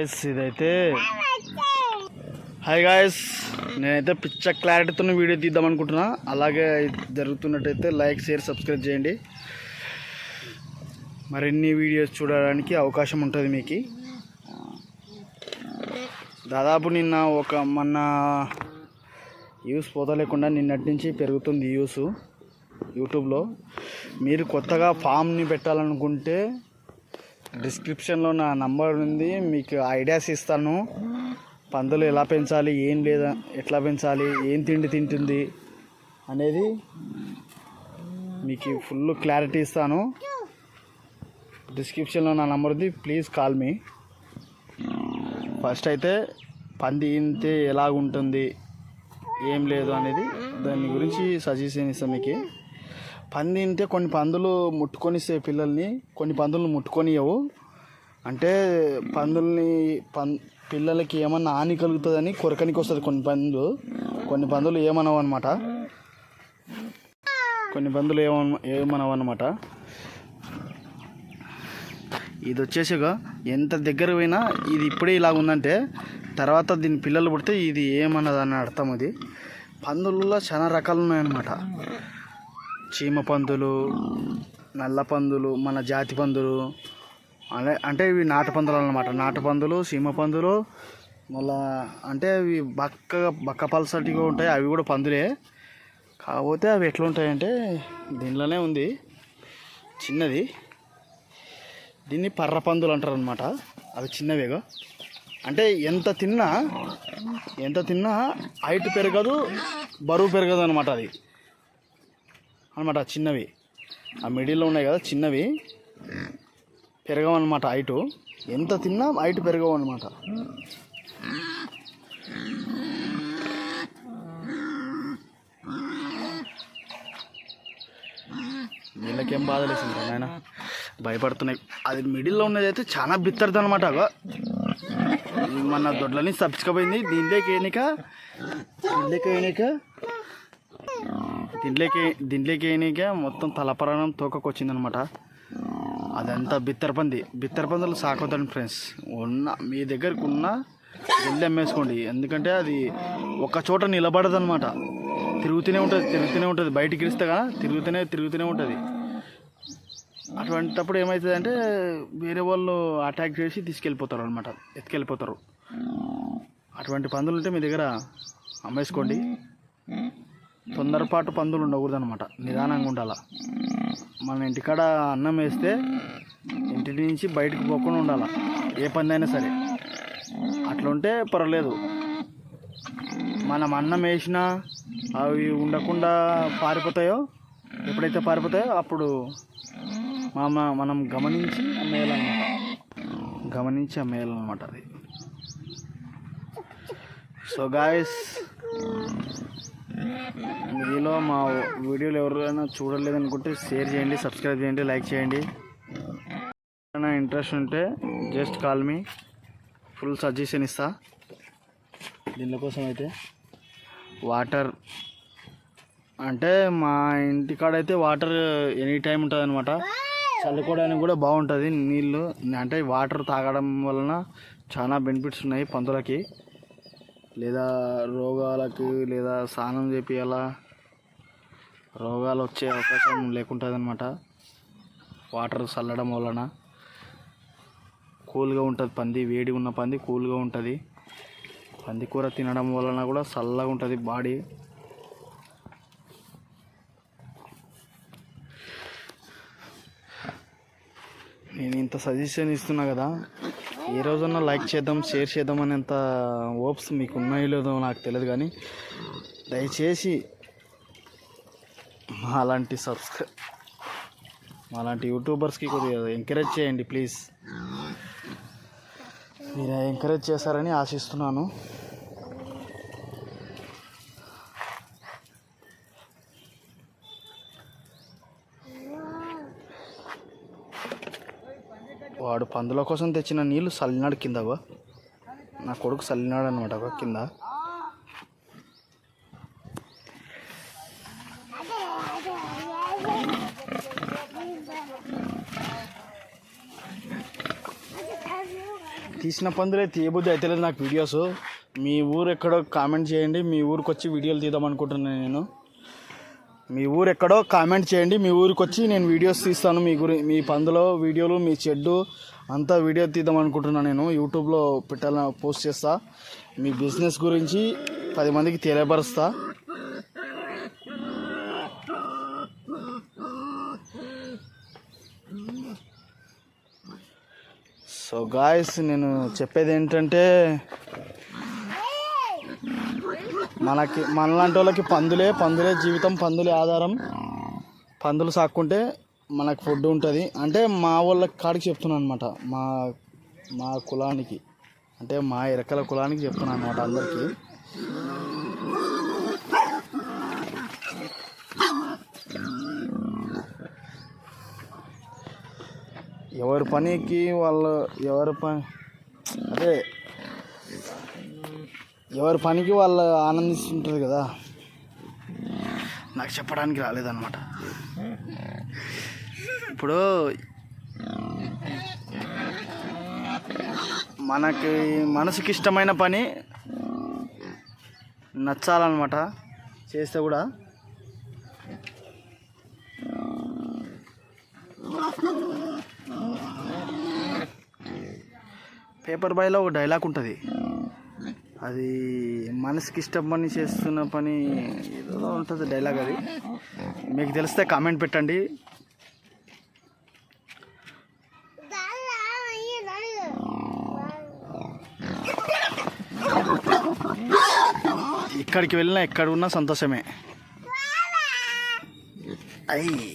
Guys ఇదైతే. Hi guys నేనైతే పిచ్చ క్లారిటీతో వీడియో తీద్దాం అనుకుంటున్నా. అలాగే జరుగుతున్నట్టయితే లైక్ షేర్ సబ్స్క్రైబ్ చేయండి. మరిన్ని వీడియోస్ చూడడానికి అవకాశం ఉంటుంది మీకు. దాదాపు నిన్న ఒక మొన్న యూస్ పోతలేకుండా నిన్నటి నుంచి పెరుగుతుంది యూస్ యూట్యూబ్లో. మీరు కొత్తగా ఫామ్ని పెట్టాలనుకుంటే డిస్క్రిప్షన్లో నా నంబర్ ఉంది మీకు ఐడియాస్ ఇస్తాను. పందులు ఎలా పెంచాలి ఏం లేదా ఎట్లా పెంచాలి ఏం తిండి తింటుంది అనేది మీకు ఫుల్ క్లారిటీ ఇస్తాను. డిస్క్రిప్షన్లో నా నంబర్ ఉంది ప్లీజ్ కాల్ మీ ఫస్ట్ అయితే పంది ఇంతే ఎలాగుంటుంది ఏం లేదు అనేది దాని గురించి సజెషన్ ఇస్తాను మీకు. పంది తింటే కొన్ని పందులు ముట్టుకొనిస్తాయి పిల్లల్ని కొన్ని పందులు ముట్టుకొనియవు అంటే పందుల్ని పం పిల్లలకి ఏమన్నా హాని కలుగుతుందని కొరకనికి వస్తుంది కొన్ని పందులు. కొన్ని పందులు ఏమనవు అనమాట కొన్ని పందులు ఏమన ఏమనవు అనమాట ఇది వచ్చేసిగా ఎంత దగ్గర పోయినా ఇది ఇప్పుడే ఇలా ఉందంటే తర్వాత దీని పిల్లలు పుడితే ఇది ఏమన్నదని అర్థం అది. పందులలో చాలా రకాలు ఉన్నాయన్నమాట. చీమ పందులు నల్ల పందులు మన జాతి పందులు అదే అంటే ఇవి నాటు పందులు అన్నమాట. నాటు పందులు సీమ పందులు మళ్ళా అంటే అవి బక్క బక్క పలసటిగా ఉంటాయి. అవి కూడా పందులే. కాకపోతే అవి ఎట్లుంటాయంటే దీనిలోనే ఉంది. చిన్నది. దీన్ని పర్ర పందులు అంటారు అనమాట అవి చిన్నవేగా అంటే ఎంత తిన్నా ఎంత తిన్నా హైట్ పెరగదు బరువు పెరగదు అనమాట అది. అనమాట చిన్నవి. ఆ మిడిల్లో ఉన్నాయి కదా చిన్నవి. పెరగవన్నమాట హైటు. ఎంత తిన్నా హైట్ పెరగవు అనమాట వీళ్ళకేం బాధ లేసింది నాయన? భయపడుతున్నాయి. అది మిడిల్లో ఉన్నది అయితే చాలా బిత్తరది అనమాట మన దొడ్లని సబ్చుకపోయింది దీంట్లోకి ఏనిక? దీంట్లోకి ఏనిక? దీంట్లోకి దీంట్లోకి అయినాక మొత్తం తలపరాణం తోకకొచ్చింది అనమాట అదంతా బిత్తరపంది. బిత్తరపందులు సాకొద్దండి ఫ్రెండ్స్ ఉన్న మీ దగ్గరకు ఉన్న వెళ్ళి అమ్మేసుకోండి. ఎందుకంటే అది ఒక చోట నిలబడదు అనమాట తిరుగుతూనే ఉంటుంది తిరుగుతూనే ఉంటుంది. బయటికి ఇస్తే కదా తిరుగుతూనే తిరుగుతూనే ఉంటుంది. అటువంటిప్పుడు ఏమవుతుందంటే వేరే వాళ్ళు అటాక్ చేసి తీసుకెళ్ళిపోతారు అనమాట ఎత్తుకెళ్ళిపోతారు. అటువంటి పందులు ఉంటే మీ దగ్గర అమ్మేసుకోండి. తొందరపాటు పందులు ఉండకూడదు అనమాట నిదానంగా ఉండాల. మన ఇంటికాడ అన్నం వేస్తే ఇంటి నుంచి బయటకు పోకుండా ఉండాలి. ఏ పంది అయినా సరే. అట్లా ఉంటే పర్వాలేదు. మనం అన్నం వేసినా అవి ఉండకుండా పారిపోతాయో ఎప్పుడైతే పారిపోతాయో అప్పుడు మామ మనం గమనించి అమ్మేయాలన్నమాట గమనించి అమ్మేయాలన్నమాట అది. సో గాయస్ మీలో మా వీడియోలు ఎవరైనా చూడలేదనుకుంటే షేర్ చేయండి సబ్స్క్రైబ్ చేయండి లైక్ చేయండి. ఏమైనా ఇంట్రెస్ట్ ఉంటే just call me. Full suggestion ఇస్తా. దీనికోసం అయితే వాటర్ అంటే మా ఇంటికాడైతే వాటర్ ఎనీ టైం ఉంటుంది అనమాట చల్లుకోవడానికి కూడా బాగుంటుంది నీళ్ళు. అంటే వాటర్ తాగడం వలన చాలా బెనిఫిట్స్ ఉన్నాయి పందులకి. లేదా రోగాలకి లేదా స్నానం చేపియాలా రోగాలు వచ్చే అవకాశం లేకుంటుంది అనమాట వాటర్ చల్లడం వలన కూల్గా ఉంటుంది పంది వేడి ఉన్న పంది కూల్గా ఉంటుంది. పంది కూర తినడం వలన కూడా చల్లగా ఉంటుంది బాడీ. నేను ఇంత సజెషన్ ఇస్తున్నా కదా. ఏ రోజున లైక్ చేద్దాం షేర్ చేద్దాం అనేంత హోప్స్ మీకు ఉన్నాయో లేదో నాకు తెలియదు కానీ దయచేసి అలాంటి సబ్స్క్రైబ్ అలాంటి యూట్యూబర్స్కి కొద్దిగా ఎంకరేజ్ చేయండి ప్లీజ్ మీరు ఎంకరేజ్ చేశారని ఆశిస్తున్నాను. వాడు పందుల కోసం తెచ్చిన నీళ్ళు సల్లినాడు కింద నా కొడుకు సల్లినాడు అనమాట కింద. తీసిన పందులే తీయబుద్ధి అయితే లేదు నాకు వీడియోస్. మీ ఊరు ఎక్కడో కామెంట్ చేయండి. మీ ఊరికి వచ్చి వీడియోలు తీద్దాం అనుకుంటున్నాను నేను. మీ ఊరు ఎక్కడో కామెంట్ చేయండి. మీ ఊరికి వచ్చి నేను వీడియోస్ తీస్తాను. మీ గురి మీ పందులో వీడియోలు మీ చెడ్డు అంతా వీడియో తీద్దాం అనుకుంటున్నాను నేను. యూట్యూబ్లో పెట్టాలని పోస్ట్ చేస్తా. మీ బిజినెస్ గురించి పది మందికి తెలియపరుస్తా. సో గాయస్ నేను చెప్పేది ఏంటంటే మనకి మనలాంటి వాళ్ళకి పందులే పందులే జీవితం పందులే ఆధారం. పందులు సాక్కుంటే మనకు ఫుడ్ ఉంటుంది. అంటే మా వాళ్ళ కాడికి చెప్తున్నాను అనమాట మా మా కులానికి అంటే మా ఇరకల కులానికి చెప్తున్నాను అనమాట అందరికీ. ఎవరి పనికి వాళ్ళు ఎవరి పని అదే ఎవరి పనికి వాళ్ళు ఆనందిస్తుంటారు కదా. నాకు చెప్పడానికి రాలేదన్నమాట. ఇప్పుడు మనకి మనసుకి ఇష్టమైన పని నచ్చాలన్నమాట. చేస్తే కూడా. పేపర్ బాయ్లో ఒక డైలాగ్ ఉంటుంది. అది మనసుకి ఇష్టం పని చేస్తున్న పని ఏదో ఉంటుంది డైలాగ్ అది. మీకు తెలిస్తే కామెంట్ పెట్టండి. ఇక్కడికి వెళ్ళినా ఎక్కడ ఉన్నా సంతోషమే. అయ్యి.